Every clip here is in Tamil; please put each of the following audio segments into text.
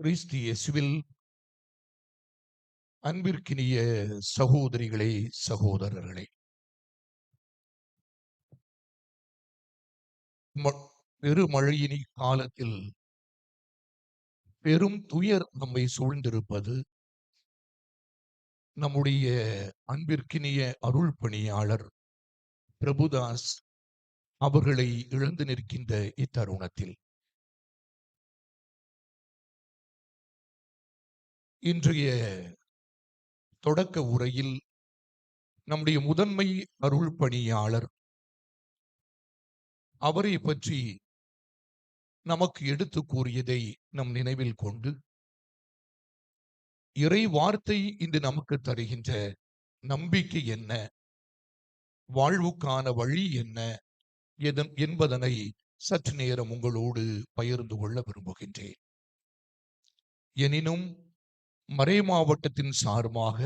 கிறிஸ்து இயேசுவில் அன்பிற்கினிய சகோதரிகளே சகோதரர்களே. பெருமழையினி காலத்தில் பெரும் துயர் நம்மை சூழ்ந்திருப்பது நம்முடைய அன்பிற்கினிய அருள் பணியாளர் பிரபுதாஸ் அவர்களை இழந்து நிற்கின்ற இத்தருணத்தில். இன்றைய தொடக்க உரையில் நம்முடைய முதன்மை அருள் பணியாளர். அவரை பற்றி நமக்கு எடுத்து கூறியதை நம் நினைவில் கொண்டு இறை வார்த்தை இன்று நமக்கு தருகின்ற நம்பிக்கை என்ன? வாழ்வுக்கான வழி என்ன? எதன் என்பதனை சற்று நேரம் உங்களோடு பகிர்ந்து கொள்ள விரும்புகின்றேன். எனினும் மறை மாவட்டத்தின் சார்பாக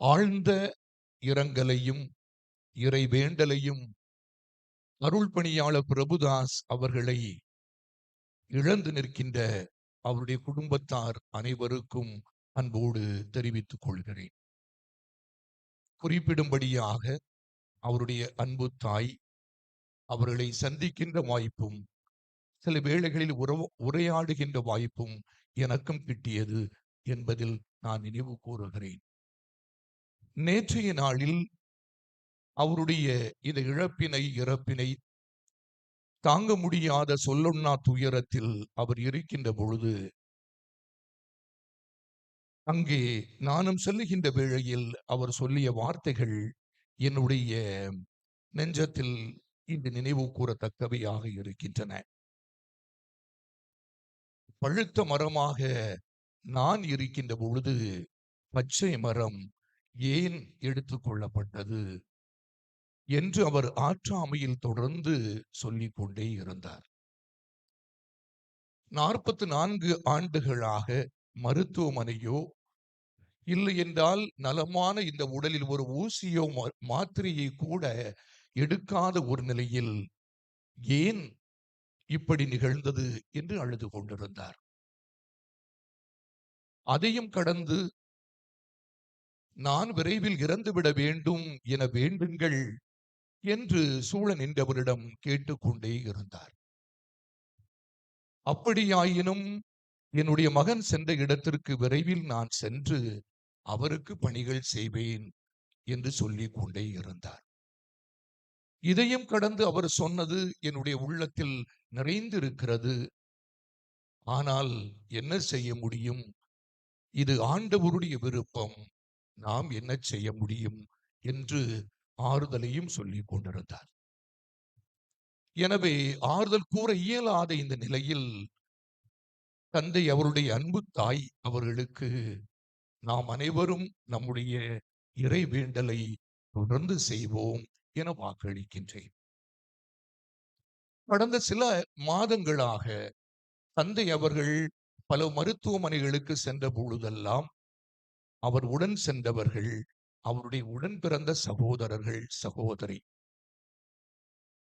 ஆழ்ந்த இரங்கலையும் இறை வேண்டலையும் அருள் பணியாளர் பிரபுதாஸ் அவர்களை இழந்து நிற்கின்ற அவருடைய குடும்பத்தார் அனைவருக்கும் அன்போடு தெரிவித்துக் கொள்கிறேன். குறிப்பிடும்படியாக அவருடைய அன்பு தாய் அவர்களை சந்திக்கின்ற வாய்ப்பும் சில வேளைகளில் உரையாடுகின்ற வாய்ப்பும் எனக்கும் கிட்டியது என்பதில் நான் நினைவு கூறுகிறேன். நேற்றைய நாளில் அவருடைய இந்த இழப்பினை இறப்பினை தாங்க முடியாத சொல்லொன்னா துயரத்தில் அவர் இருக்கின்ற பொழுது அங்கே நானும் செல்லுகின்ற வேளையில் அவர் சொல்லிய வார்த்தைகள் என்னுடைய நெஞ்சத்தில் இன்று நினைவு கூறத்தக்கவையாக இருக்கின்றன. பழுத்த மரமாக நான் இருக்கின்ற பொழுது பச்சை மரம் ஏன் எடுத்துக்கொள்ளப்பட்டது என்று அவர் ஆற்றாமையில் தொடர்ந்து சொல்லிக் கொண்டே இருந்தார். நாற்பத்து நான்கு ஆண்டுகளாக மருத்துவமனையோ இல்லை என்றால் நலமான இந்த உடலில் ஒரு ஊசியோ மா- மாத்திரையை கூட எடுக்காத ஒரு நிலையில் ஏன் இப்படி நிகழ்ந்தது என்று அழுது கொண்டிருந்தார். அதையும் கடந்து நான் விரைவில் இறந்துவிட வேண்டும் என வேண்டுங்கள் என்று சூழ நின்றவரிடம் கேட்டுக்கொண்டே இருந்தார். அப்படியாயினும் என்னுடைய மகன் சென்ற இடத்திற்கு விரைவில் நான் சென்று அவருக்கு பணிகள் செய்வேன் என்று சொல்லிக் கொண்டே இருந்தார். இதையும் கடந்து அவர் சொன்னது என்னுடைய உள்ளத்தில் நிறைந்திருக்கிறது. ஆனால் என்ன செய்ய முடியும்? இது ஆண்டவருடைய விருப்பம். நாம் என்ன செய்ய முடியும்? என்று ஆறுதலையும் சொல்லிக் கொண்டிருந்தார். எனவே ஆறுதல் கூற இயலாத இந்த நிலையில் தந்தை அவருடைய அன்பு தாய் அவர்களுக்கு நாம் அனைவரும் நம்முடைய இறை வேண்டலை தொடர்ந்து செய்வோம். என வாக்களிக்கின்றேன். கடந்த சில மாதங்களாக தந்தை அவர்கள் பல மருத்துவமனைகளுக்கு சென்ற பொழுதெல்லாம் அவர் உடன் சென்றவர்கள் அவருடைய உடன் பிறந்த சகோதரர்கள் சகோதரி.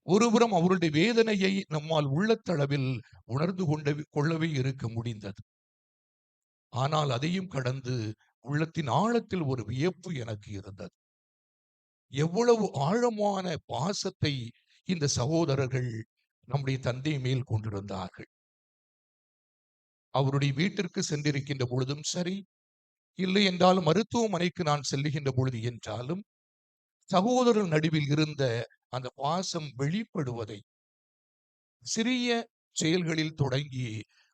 ஒருபுறம் அவருடைய வேதனையை நம்மால் உள்ளத்தளவில் உணர்ந்து கொண்ட கொள்ளவே இருக்க முடிந்தது. ஆனால் அதையும் கடந்து உள்ளத்தின் ஆழத்தில் ஒரு வியப்பு எனக்கு இருந்தது. எவ்வளவு ஆழமான பாசத்தை இந்த சகோதரர்கள் நம்முடைய தந்தை மேல் கொண்டிருந்தார்கள். அவருடைய வீட்டிற்கு சென்றிருக்கின்ற பொழுதும் சரி இல்லை என்றால் மருத்துவமனைக்கு நான் செல்லுகின்ற பொழுது என்றாலும் சகோதரர் நடுவில் இருந்த அந்த பாசம் வெளிப்படுவதை சிறிய செயல்களில் தொடங்கி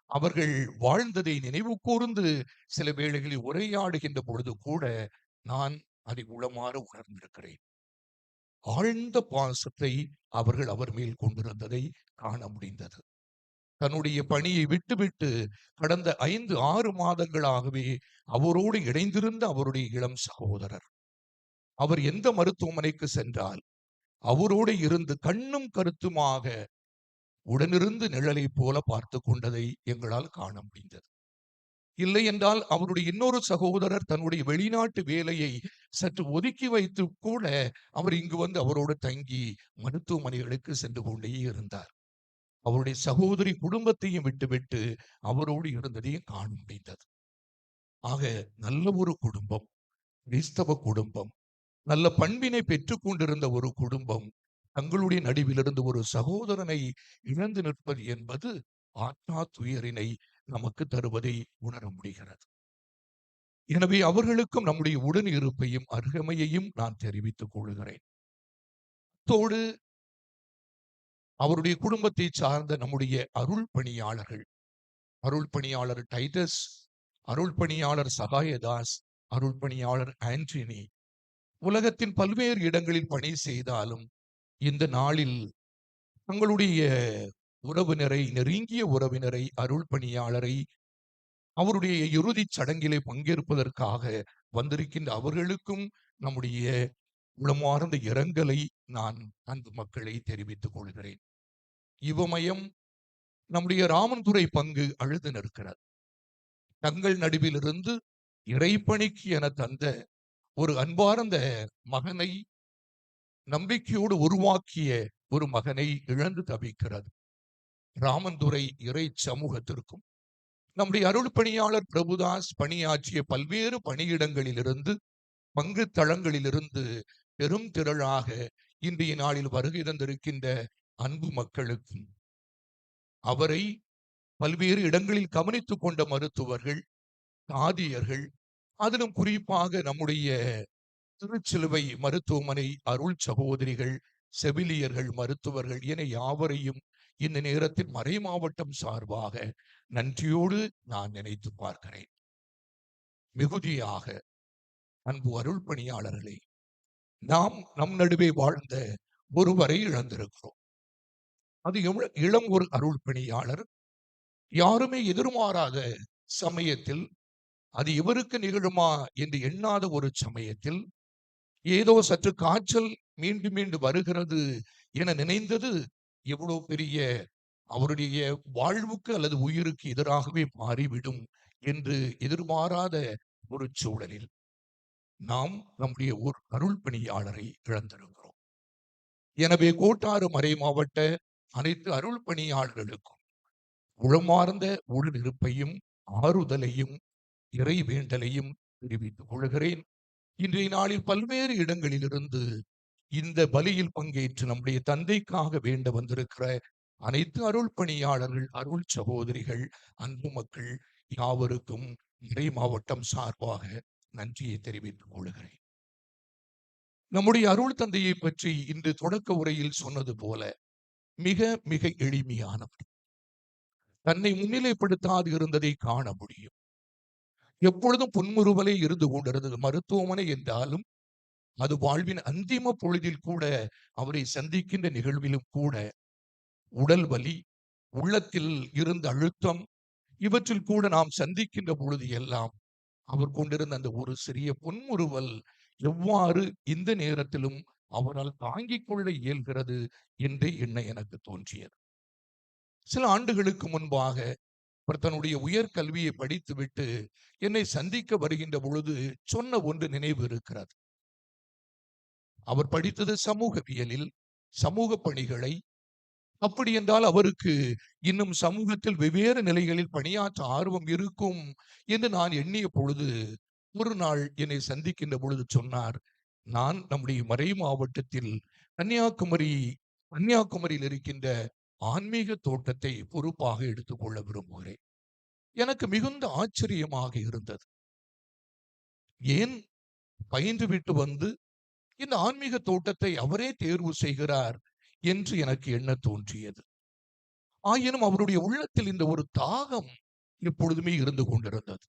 அவர்கள் வாழ்ந்ததை நினைவு கூர்ந்து சில வேளைகளில் உரையாடுகின்ற பொழுது கூட நான் அதை உளமாற உணர்ந்திருக்கிறேன். ஆழ்ந்த பாசத்தை அவர்கள் அவர் மேல் கொண்டிருந்ததை காண முடிந்தது. தன்னுடைய பணியை விட்டுவிட்டு கடந்த ஐந்து ஆறு மாதங்களாகவே அவரோடு இணைந்திருந்த அவருடைய இளம் சகோதரர். அவர் எந்த மருத்துவமனைக்கு சென்றால் அவரோடு இருந்து கண்ணும் கருத்துமாக உடனிருந்து நிழலை போல பார்த்து கொண்டதை எங்களால் காண முடிந்தது. இல்லை என்றால் அவருடைய இன்னொரு சகோதரர் தன்னுடைய வெளிநாட்டு வேலையை சற்று ஒதுக்கி வைத்து கூட அவர் இங்கு வந்து அவரோடு தங்கி மருத்துவமனைகளுக்கு சென்று கொண்டே இருந்தார். அவருடைய சகோதரி குடும்பத்தையும் விட்டுவிட்டு அவரோடு இருந்ததையும் காண முடிந்தது. ஆக நல்ல ஒரு குடும்பம் கிறிஸ்தவ குடும்பம் நல்ல பண்பினை பெற்றுக் கொண்டிருந்த ஒரு குடும்பம் தங்களுடைய நடுவிலிருந்து ஒரு சகோதரனை இழந்து நிற்பது என்பது ஆத்மா துயரினை நமக்கு தருவதை உணர முடிகிறது. எனவே அவர்களுக்கும் நம்முடைய உடன் இருப்பையும் அருகமையையும் நான் தெரிவித்துக் கொள்கிறேன். அத்தோடு அவருடைய குடும்பத்தை சார்ந்த நம்முடைய அருள் பணியாளர்கள் அருள் பணியாளர் டைட்டஸ் அருள் பணியாளர் சகாயதாஸ் அருள் பணியாளர் ஆண்டனி உலகத்தின் பல்வேறு இடங்களில் பணி செய்தாலும் இந்த நாளில் தங்களுடைய உறவினரை நெருங்கிய உறவினரை அருள் பணியாளரை அவருடைய இறுதிச் சடங்கிலே பங்கேற்பதற்காக வந்திருக்கின்ற அவர்களுக்கும் நம்முடைய உளமார்ந்த இரங்கலை நான் அன்பு மக்களை தெரிவித்துக் கொள்கிறேன். இவமயம் நம்முடைய ராமன்துறை பங்கு அழுது நிற்கிறது. தங்கள் நடுவிலிருந்து இறைப்பணிக்கு என தந்த ஒரு அன்பார்ந்த மகனை நம்பிக்கையோடு உருவாக்கிய ஒரு மகனை இழந்து தவிக்கிறது. ராமந்துரை இறை சமூகத்திற்கும் நம்முடைய அருள் பணியாளர் பிரபுதாஸ் பணியாற்றிய பல்வேறு பணியிடங்களிலிருந்து பங்கு தளங்களிலிருந்து பெரும் திரளாக இன்றைய நாளில் வருகை தந்திருக்கின்ற அன்பு மக்களுக்கும் அவரை பல்வேறு இடங்களில் கவனித்துக் கொண்ட மருத்துவர்கள் தாதியர்கள் அதிலும் குறிப்பாக நம்முடைய திருச்சிலுவை மருத்துவமனை அருள் சகோதரிகள் செவிலியர்கள் மருத்துவர்கள் என யாவரையும் இந்த நேரத்தில் மறை மாவட்டம் சார்பாக நன்றியோடு நான் நினைத்து பார்க்கிறேன். மிகுதியாக அன்பு அருள் பணியாளர்களே நாம் நம் நடுவே வாழ்ந்த ஒருவரை இழந்திருக்கிறோம். அது இளம் ஒரு அருள் பணியாளர். யாருமே எதிர்மாறாத சமயத்தில் அது இவருக்கு நிகழுமா என்று எண்ணாத ஒரு சமயத்தில் ஏதோ சற்று காய்ச்சல் மீண்டும் மீண்டும் வருகிறது என நினைந்தது எவ்வளவு பெரிய அவருடைய வாழ்வுக்கு அல்லது உயிருக்கு எதிராகவே மாறிவிடும் என்று எதிர்பாராத ஒரு சூழலில் நாம் நம்முடைய ஒரு அருள் பணியாளரை இழந்திருக்கிறோம். எனவே கோட்டாறு மறை மாவட்ட அனைத்து அருள் பணியாளர்களுக்கும் உளமார்ந்த உடனிருப்பையும் ஆறுதலையும் இறை வேண்டலையும் தெரிவித்துக் கொள்கிறேன். இன்றைய நாளில் பல்வேறு இடங்களிலிருந்து இந்த பலியில் பங்கேற்று நம்முடைய தந்தைக்காக வேண்ட வந்திருக்கிற அனைத்து அருள் பணியாளர்கள் அருள் சகோதரிகள் அன்பு மக்கள் யாவருக்கும் இறை மாவட்டம் சார்பாக நன்றியை தெரிவித்துக் கொள்கிறேன். நம்முடைய அருள் தந்தையை பற்றி இன்று தொடக்க உரையில் சொன்னது போல மிக மிக எளிமையானவர். தன்னை முன்னிலைப்படுத்தாது இருந்ததை காண முடியும். எப்பொழுதும் புன்முறுவலே இருந்து கொண்டிருந்தது மருத்துவமனை என்றாலும் அது வாழ்வின் அந்திம பொழுதில் கூட அவரை சந்திக்கின்ற நிகழ்விலும் கூட உடல் வலி உள்ளத்தில் இருந்த அழுத்தம் இவற்றில் கூட நாம் சந்திக்கின்ற பொழுது எல்லாம் அவர் கொண்டிருந்த அந்த ஒரு சிறிய பொன்முறுவல் எவ்வாறு இந்த நேரத்திலும் அவரால் தாங்கிக் கொள்ள இயல்கிறது என்று எண்ண எனக்கு தோன்றியது. சில ஆண்டுகளுக்கு முன்பாக அவர் தன்னுடைய உயர்கல்வியை படித்துவிட்டு என்னை சந்திக்க வருகின்ற பொழுது சொன்ன ஒன்று நினைவு இருக்கிறது. அவர் படித்தது சமூகவியலில் சமூக பணிகளை. அப்படி என்றால் அவருக்கு இன்னும் சமூகத்தில் வெவ்வேறு நிலைகளில் பணியாற்ற ஆர்வம் இருக்கும் என்று நான் எண்ணிய பொழுது ஒரு நாள் என்னை சந்திக்கின்ற பொழுது சொன்னார் நான் நம்முடைய மறை மாவட்டத்தில் கன்னியாகுமரி கன்னியாகுமரியில் இருக்கின்ற ஆன்மீக தோட்டத்தை பொறுப்பாக எடுத்துக்கொள்ள விரும்புகிறேன். எனக்கு மிகுந்த ஆச்சரியமாக இருந்தது. ஏன்? பயின்று விட்டு வந்து இந்த ஆன்மீக தோட்டத்தை அவரே தேர்வு செய்கிறார் என்று எனக்கு எண்ண தோன்றியது. ஆயினும் அவருடைய உள்ளத்தில் இந்த ஒரு தாகம் எப்பொழுதுமே இருந்து கொண்டிருந்தது.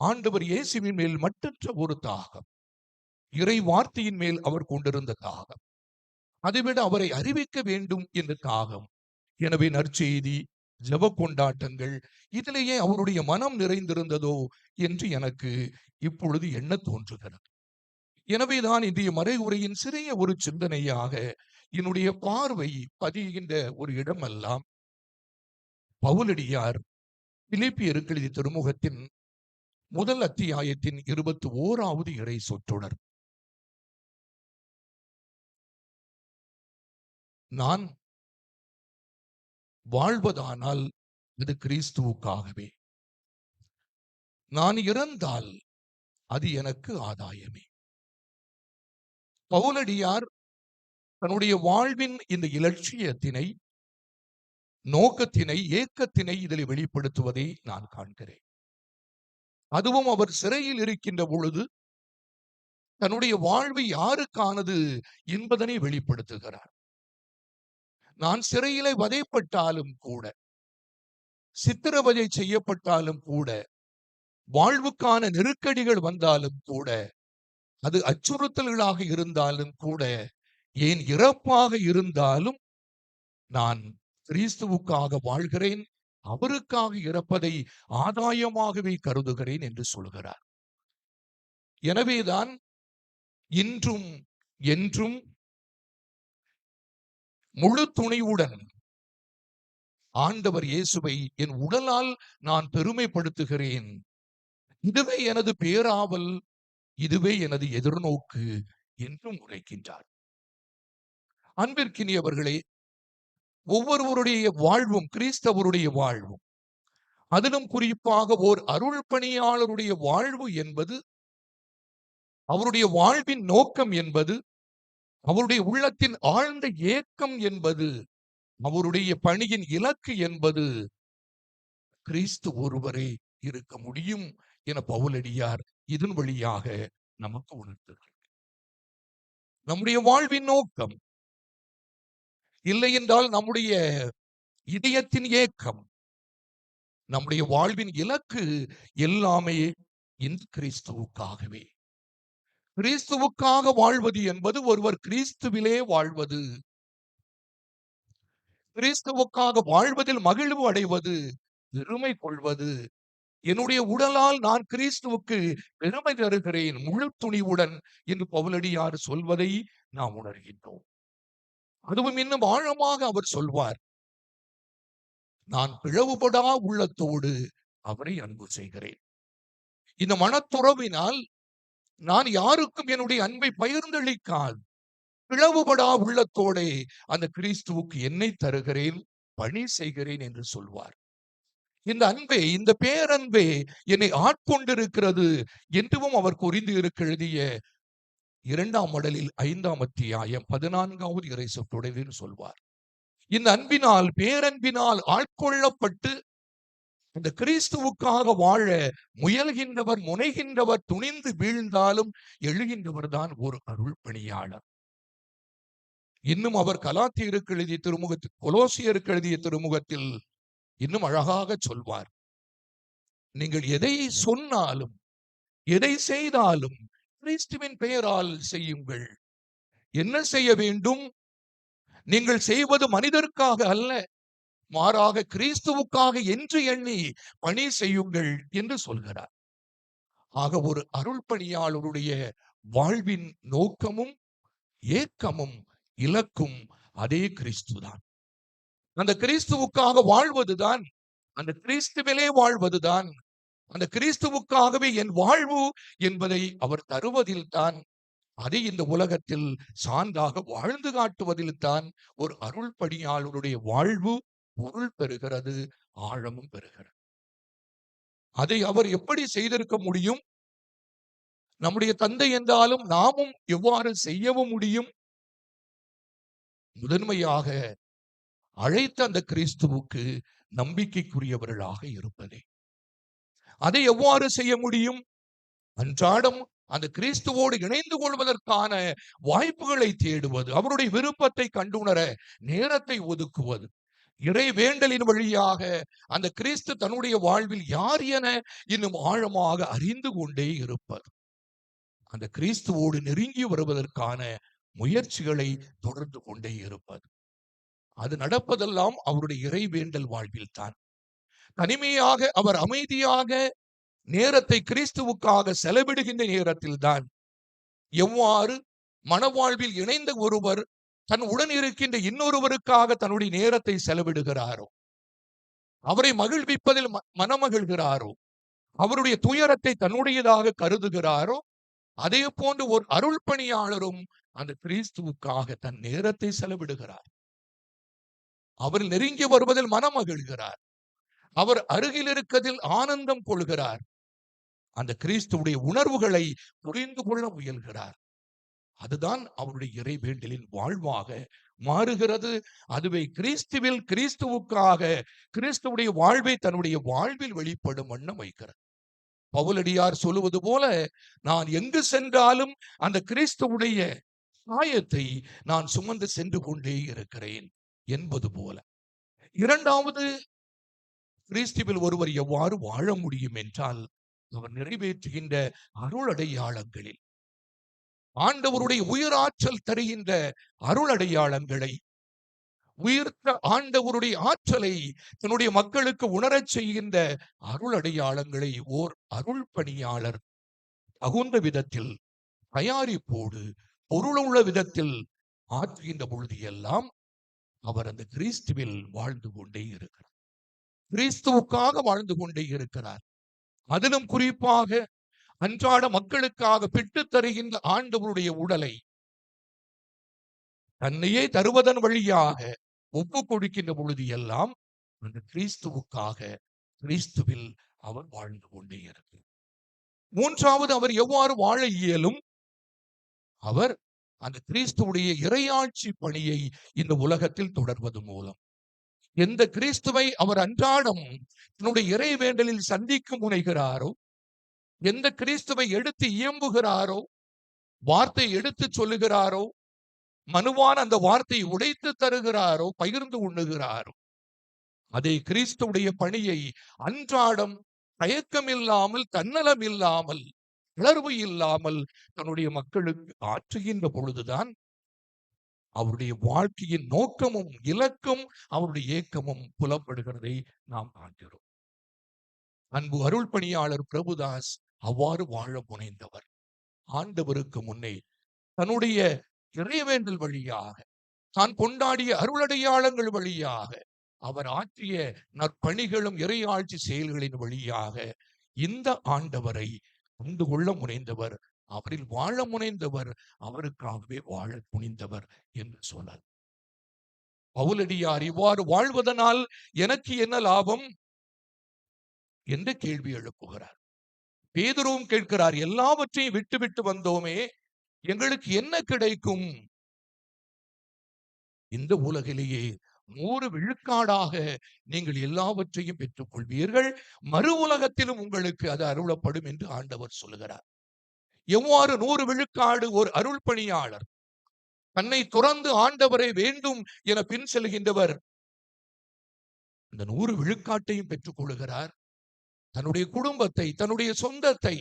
ஆண்டவர் இயேசுவின் மேல் மட்டற்ற ஒரு தாகம். இறை வார்த்தையின் மேல் அவர் கொண்டிருந்த தாகம். அதைவிட அவரை அறிவிக்க வேண்டும் என்ற தாகம். எனவே நற்செய்தி ஜப கொண்டாட்டங்கள் இதிலேயே அவருடைய மனம் நிறைந்திருந்ததோ என்று எனக்கு இப்பொழுது எண்ண தோன்றுகிறது. எனவேதான் இன்றைய மறைவுரையின் சிறிய ஒரு சிந்தனையாக என்னுடைய பார்வை பதிகின்ற ஒரு இடமெல்லாம் பவுலடியார் பிலிப்பியருக்கு எழுதிய திருமுகத்தின் முதல் அத்தியாயத்தின் இருபத்தி ஓராவது இறை சொற்றொடர். நான் வாழ்வதானால் அது கிறிஸ்துவுக்காகவே. நான் இறந்தால் அது எனக்கு ஆதாயமே. பவுலடியார் தன்னுடைய வாழ்வின் இந்த இலட்சியத்தினை நோக்கத்தினை ஏக்கத்தினை இதில் வெளிப்படுத்துவதை நான் காண்கிறேன். அதுவும் அவர் சிறையில் இருக்கின்ற பொழுது தன்னுடைய வாழ்வு யாருக்கானது என்பதனை வெளிப்படுத்துகிறார். நான் சிறையிலே வதைப்பட்டாலும் கூட சித்திரவதை செய்யப்பட்டாலும் கூட வாழ்வுக்கான நெருக்கடிகள் வந்தாலும் கூட அது அச்சுறுத்தல்களாக இருந்தாலும் கூட ஏன் இறப்பாக இருந்தாலும் நான் கிறிஸ்துவுக்காக வாழ்கிறேன் அவருக்காக இறப்பதை ஆதாயமாகவே கருதுகிறேன் என்று சொல்கிறார். எனவேதான் இன்றும் என்றும் முழு துணிவுடன் ஆண்டவர் இயேசுவை என் உடலால் நான் பெருமைப்படுத்துகிறேன். இதுவே எனது பேராவல் இதுவே எனது எதிர்நோக்கு என்றும் உரைக்கின்றார். அன்பிற்கினியவர்களே ஒவ்வொருவருடைய வாழ்வும் கிறிஸ்தவருடைய வாழ்வும் அதிலும் குறிப்பாக ஓர் அருள் பணியாளருடைய வாழ்வு என்பது அவருடைய வாழ்வின் நோக்கம் என்பது அவருடைய உள்ளத்தின் ஆழ்ந்த ஏக்கம் என்பது அவருடைய பணியின் இலக்கு என்பது கிறிஸ்து ஒருவரே இருக்க முடியும் என பவுலடியார் இதன் வழியாக நமக்கு உணர்த்துகிறார் நம்முடைய வாழ்வின் நோக்கம். இல்லை என்றால் நம்முடைய இதயத்தின் ஏக்கம். நம்முடைய வாழ்வின் இலக்கு எல்லாமே இந்த கிறிஸ்துவுக்காகவே. கிறிஸ்துவுக்காக வாழ்வது என்பது ஒருவர் கிறிஸ்துவிலே வாழ்வது. கிறிஸ்துவுக்காக வாழ்வதில் மகிழ்வு அடைவது பெருமை கொள்வது என்னுடைய உடலால் நான் கிறிஸ்துவுக்கு பெருமை தருகிறேன். முழு துணிவுடன் என்று பவுலடியார் சொல்வதை நாம் உணர்கின்றோம். அதுவும் இன்னும் ஆழமாக அவர் சொல்வார். நான் பிளவுபடா உள்ளத்தோடு அவரை அன்பு செய்கிறேன். இந்த மனத்துறவினால் நான் யாருக்கும் என்னுடைய அன்பை பகிர்ந்தளிக்கால் பிளவுபடா உள்ளத்தோடே அந்த கிறிஸ்துவுக்கு என்னை தருகிறேன் பணி செய்கிறேன் என்று சொல்வார். இந்த அன்பே இந்த பேரன்பே என்னை ஆட்கொண்டிருக்கிறது என்றும் அவர் குறிந்து இருக்க எழுதிய இரண்டாம் மடலில் ஐந்தாம் அத்தியாயம் பதினான்காவது இறை சொற்றுடையதுன்னு சொல்வார். இந்த அன்பினால் பேரன்பினால் ஆட்கொள்ளப்பட்டு இந்த கிறிஸ்துவுக்காக வாழ முயல்கின்றவர் முனைகின்றவர் துணிந்து வீழ்ந்தாலும் எழுகின்றவர் தான் ஒரு அருள் பணியாளர். இன்னும் அவர் கலாத்தியருக்கு எழுதிய திருமுகத்தில் கொலோசியருக்கு எழுதிய திருமுகத்தில் இன்னும் அழகாக சொல்வார். நீங்கள் எதை சொன்னாலும் எதை செய்தாலும் கிறிஸ்துவின் பெயரால் செய்யுங்கள். என்ன செய்ய வேண்டும்? நீங்கள் செய்வது மனிதருக்காக அல்ல மாறாக கிறிஸ்துவுக்காக என்று எண்ணி பணி செய்யுங்கள் என்று சொல்கிறார். ஆக ஒரு அருள் பணியாளருடைய வாழ்வின் நோக்கமும் ஏக்கமும் இலக்கும் அதே கிறிஸ்துதான். அந்த கிறிஸ்துவுக்காக வாழ்வதுதான். அந்த கிறிஸ்துவிலே வாழ்வதுதான். அந்த கிறிஸ்துவுக்காகவே என் வாழ்வு என்பதை அவர் தருவதில் தான் அதை இந்த உலகத்தில் சான்றாக வாழ்ந்து காட்டுவதில் தான் ஒரு அருள்படியாளருடைய வாழ்வு பொருள் பெறுகிறது ஆழமும் பெறுகிறது. அதை அவர் எப்படி செய்திருக்க முடியும்? நம்முடைய தந்தை என்றாலும் நாமும் எவ்வாறு செய்யவும் முடியும்? முதன்மையாக அழைத்த அந்த கிறிஸ்துவுக்கு நம்பிக்கைக்குரியவர்களாக இருப்பதே. அதை எவ்வாறு செய்ய முடியும்? அன்றாடம் அந்த கிறிஸ்துவோடு இணைந்து கொள்வதற்கான வாய்ப்புகளை தேடுவது அவருடைய விருப்பத்தை கண்டுணர நேரத்தை ஒதுக்குவது இறை வேண்டலின் வழியாக அந்த கிறிஸ்து தன்னுடைய வாழ்வில் யார் என இன்னும் ஆழமாக அறிந்து கொண்டே இருப்பது. அந்த கிறிஸ்துவோடு நெருங்கி வருவதற்கான முயற்சிகளை தொடர்ந்து கொண்டே இருப்பது. அது நடப்பதெல்லாம் அவருடைய இறைவேண்டல் வாழ்வில் தான் தனிமையாக அவர் அமைதியாக நேரத்தை கிறிஸ்துவுக்காக செலவிடுகின்ற நேரத்தில் தான் எவ்வாறு மனவாழ்வில் இணைந்த ஒருவர் தன் உடன் இருக்கின்ற இன்னொருவருக்காக தன்னுடைய நேரத்தை செலவிடுகிறாரோ? அவரை மகிழ்விப்பதில் ம- மனமகிழ்கிறாரோ? அவருடைய துயரத்தை தன்னுடையதாக கருதுகிறாரோ? அதே போன்று ஒரு அருள் பணியாளரும் அந்த கிறிஸ்துவுக்காக தன் நேரத்தை செலவிடுகிறார். அவர் நெருங்கி வருவதில் மனமகிழ்கிறார் அவர் அருகில் இருக்கதில் ஆனந்தம் கொள்கிறார். அந்த கிறிஸ்துவுடைய உணர்வுகளை புரிந்து கொள்ள முயல்கிறார். அதுதான் அவருடைய இறைவேண்டலின் வாழ்வாக மாறுகிறது. அதுவே கிறிஸ்துவில் கிறிஸ்துவுக்காக கிறிஸ்துவுடைய வாழ்வை தன்னுடைய வாழ்வில் வெளிப்படும் வண்ணம் வைக்கிறது. பவுலடியார் சொல்லுவது போல நான் எங்கு சென்றாலும் அந்த கிறிஸ்துவுடைய சாயத்தை நான் சுமந்து சென்று கொண்டே இருக்கிறேன். என்பது போல. இரண்டாவது கிறிஸ்துவில் ஒருவர் எவ்வாறு வாழ முடியும் என்றால் அவர் நிறைவேற்றுகின்ற அருள் அடையாளங்களில் ஆண்டவருடைய உயிராற்றல் தருகின்ற அருள் அடையாளங்களை உயிர்த்த ஆண்டவருடைய ஆற்றலை தன்னுடைய மக்களுக்கு உணரச் செய்கின்ற அருள் அடையாளங்களை ஓர் அருள் பணியாளர் தகுந்த விதத்தில் தயாரிப்போடு பொருளுள்ள விதத்தில் ஆற்றுகின்ற பொழுது எல்லாம் அவர் அந்த கிறிஸ்துவில் வாழ்ந்து கொண்டே இருக்கிறார். கிறிஸ்துவுக்காக வாழ்ந்து கொண்டே இருக்கிறார். அதிலும் குறிப்பாக அன்றாட மக்களுக்காக பெற்று தருகின்ற ஆண்டவருடைய உடலை தன்னையே தருவதன் வழியாக ஒப்பு கொடுக்கின்ற பொழுது எல்லாம் அந்த கிறிஸ்துவுக்காக கிறிஸ்துவில் அவர் வாழ்ந்து கொண்டே இருக்கிறார். மூன்றாவது அவர் எவ்வாறு வாழ இயலும்? அவர் அந்த கிறிஸ்துவுடைய இறையாட்சி பணியை இந்த உலகத்தில் தொடர்வது மூலம். எந்த கிறிஸ்துவை அவர் அன்றாடம் தன்னுடைய இறை வேண்டலில் சந்திக்க முனைகிறாரோ எந்த கிறிஸ்துவை எடுத்து இயம்புகிறாரோ வார்த்தை எடுத்து சொல்லுகிறாரோ மனுவான் அந்த வார்த்தையை உடைத்து தருகிறாரோ பகிர்ந்து உண்ணுகிறாரோ அதே கிறிஸ்துடைய பணியை அன்றாடம் தயக்கம் இல்லாமல் தன்னலம் இல்லாமல் கிளர்வு இல்லாமல் தன்னுடைய மக்களுக்கு ஆற்றுகின்ற பொழுதுதான் அவருடைய வாழ்க்கையின் நோக்கமும் இலக்கும் அவருடைய ஏக்கமும் புலப்படுகிறதை நாம் காண்கிறோம். அன்பு அருள் பணியாளர் பிரபுதாஸ் அவ்வாறு வாழ முனைந்தவர் ஆண்டவருக்கு முன்னே தன்னுடைய இறைவேண்டல் வழியாக தான் கொண்டாடிய அருளடையாளங்கள் வழியாக அவர் ஆற்றிய நற்பணிகளும் இறையாட்சி செயல்களின் வழியாக இந்த ஆண்டவரை கொண்டு கொள்ள முனைந்தவர் அவரில் வாழ முனைந்தவர் அவருக்காகவே வாழ துணிந்தவர் என்று சொன்னார். பவுலடியார் இவ்வாறு வாழ்வதனால் எனக்கு என்ன லாபம்? என்ற கேள்வி எழுப்புகிறார். பேதுருவும் கேட்கிறார் எல்லாவற்றையும் விட்டு விட்டு வந்தோமே எங்களுக்கு என்ன கிடைக்கும்? இந்த உலகிலேயே நூறு விழுக்காடாக நீங்கள் எல்லாவற்றையும் பெற்றுக் கொள்வீர்கள் மறு உலகத்திலும் உங்களுக்கு அது அருளப்படும் என்று ஆண்டவர் சொல்லுகிறார். எவ்வாறு நூறு விழுக்காடு ஒரு அருள் பணியாளர் தன்னை துறந்து ஆண்டவரை வேண்டும் என பின் செல்கின்றவர்? இந்த நூறு விழுக்காட்டையும் பெற்றுக் கொள்கிறார் தன்னுடைய குடும்பத்தை தன்னுடைய சொந்தத்தை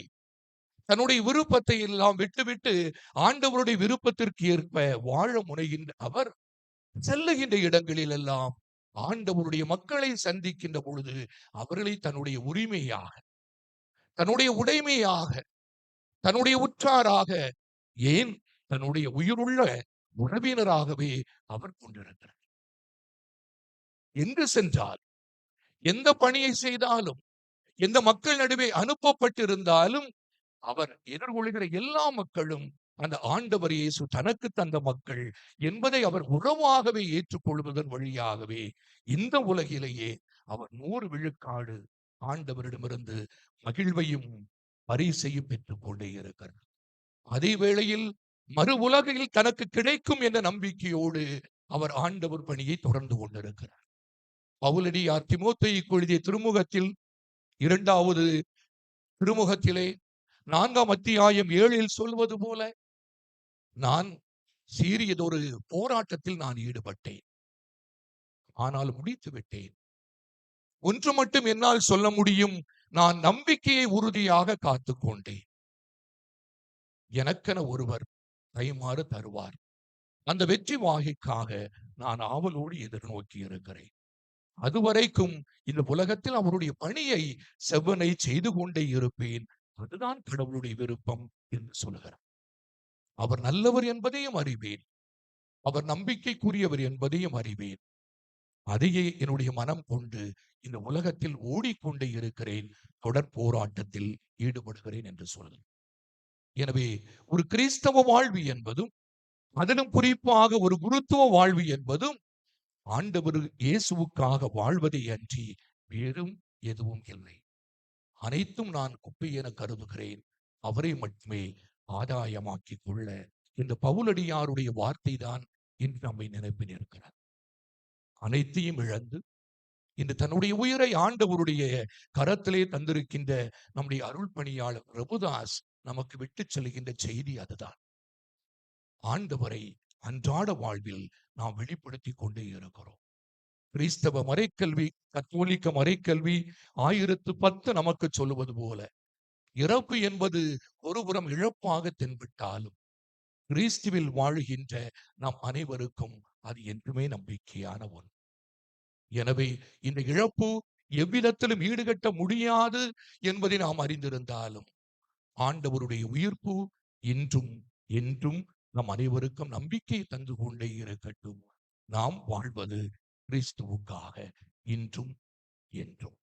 தன்னுடைய விருப்பத்தை எல்லாம் விட்டுவிட்டு ஆண்டவருடைய விருப்பத்திற்கு ஏற்ப வாழ முனைகின்ற அவர் செல்லுகின்ற இடங்களில் எல்லாம் ஆண்டவருடைய மக்களை சந்திக்கின்ற பொழுது அவர்களை தன்னுடைய உரிமையாக தன்னுடைய உடைமையாக தன்னுடைய உற்றாராக ஏன் தன்னுடைய உயிருள்ள உறவினராகவே அவர் கொண்டிருக்கிறார். எங்கு சென்றால் எந்த பணியை செய்தாலும் எந்த மக்கள் நடுவே அனுப்பப்பட்டிருந்தாலும் அவர் எதிர்கொள்கிற எல்லா மக்களும் அந்த ஆண்டவர் இயேசு தனக்கு தந்த மக்கள் என்பதை அவர் உறவாகவே ஏற்றுக்கொள்வதன் வழியாகவே இந்த உலகிலேயே அவர் நூறு விழுக்காடு ஆண்டவரிடமிருந்து மகிழ்வையும் பரிசையும் பெற்றுக் கொண்டே இருக்கிறார். அதே வேளையில் மறு உலகில் தனக்கு கிடைக்கும் என்ற நம்பிக்கையோடு அவர் ஆண்டவர் பணியை தொடர்ந்து கொண்டிருக்கிறார். பவுலடியார் திமோத்தேயு எழுதிய திருமுகத்தில் இரண்டாவது திருமுகத்திலே நான்காம் அத்தியாயம் ஏழில் சொல்வது போல நான் சீரியதொரு போராட்டத்தில் நான் ஈடுபட்டேன். ஆனால் முடித்து விட்டேன். ஒன்று மட்டும் என்னால் சொல்ல முடியும் நான் நம்பிக்கையை உறுதியாக காத்துக்கொண்டேன் எனக்கென ஒருவர் கைமாறு தருவார். அந்த வெற்றி வாகைக்காக நான் ஆவலோடு எதிர்நோக்கி இருக்கிறேன். அதுவரைக்கும் இந்த உலகத்தில் அவருடைய பணியை செவ்வனை செய்து கொண்டே இருப்பேன். அதுதான் கடவுளுடைய விருப்பம் என்று சொல்கிறார். அவர் நல்லவர் என்பதையும் அறிவேன். அவர் நம்பிக்கைக்குரியவர் என்பதையும் அறிவேன். அதையே என்னுடைய மனம் கொண்டு இந்த உலகத்தில் ஓடிக்கொண்டே இருக்கிறேன். தொடர் போராட்டத்தில் ஈடுபடுகிறேன் என்று சொல்கிறேன் எனவே ஒரு கிறிஸ்தவ வாழ்வு என்பதும் அதிலும் குறிப்பாக ஒரு குருத்துவ வாழ்வு என்பதும் ஆண்டவர் இயேசுவுக்காக வாழ்வதை அன்றி வேறும் எதுவும் இல்லை. அனைத்தும் நான் குப்பை என கருதுகிறேன். அவரை மட்டுமே ஆதாயமாக்கிக் கொள்ள இந்த பவுலடியாருடைய வார்த்தை தான் இன்று நம்மை நினைப்பில் இருக்கிறார் அனைத்தையும் இழந்து இந்த தன்னுடைய உயிரை ஆண்டவருடைய கரத்திலே தந்திருக்கின்ற நம்முடைய அருள் பணியாளர் பிரபுதாஸ் நமக்கு விட்டுச் செல்கின்ற செய்தி அதுதான். ஆண்டவரை அன்றாட வாழ்வில் நாம் வெளிப்படுத்திக் கொண்டே இருக்கிறோம். கிறிஸ்தவ மறைக்கல்வி கத்தோலிக்க மறைக்கல்வி ஆயிரத்து பத்து நமக்கு சொல்லுவது போல இறப்பு என்பது ஒருபுறம் இழப்பாக தென்பட்டாலும் கிறிஸ்துவில் வாழுகின்ற நம் அனைவருக்கும் அது என்றுமே நம்பிக்கையான ஒன்று. எனவே இந்த இழப்பு எவ்விதத்திலும் ஈடுகட்ட முடியாது என்பதை நாம் அறிந்திருந்தாலும் ஆண்டவருடைய உயிர்ப்பு இன்றும் என்றும் நம் அனைவருக்கும் நம்பிக்கை தந்து கொண்டே இருக்கட்டும். நாம் வாழ்வது கிறிஸ்துவுக்காக இன்றும் என்றும்.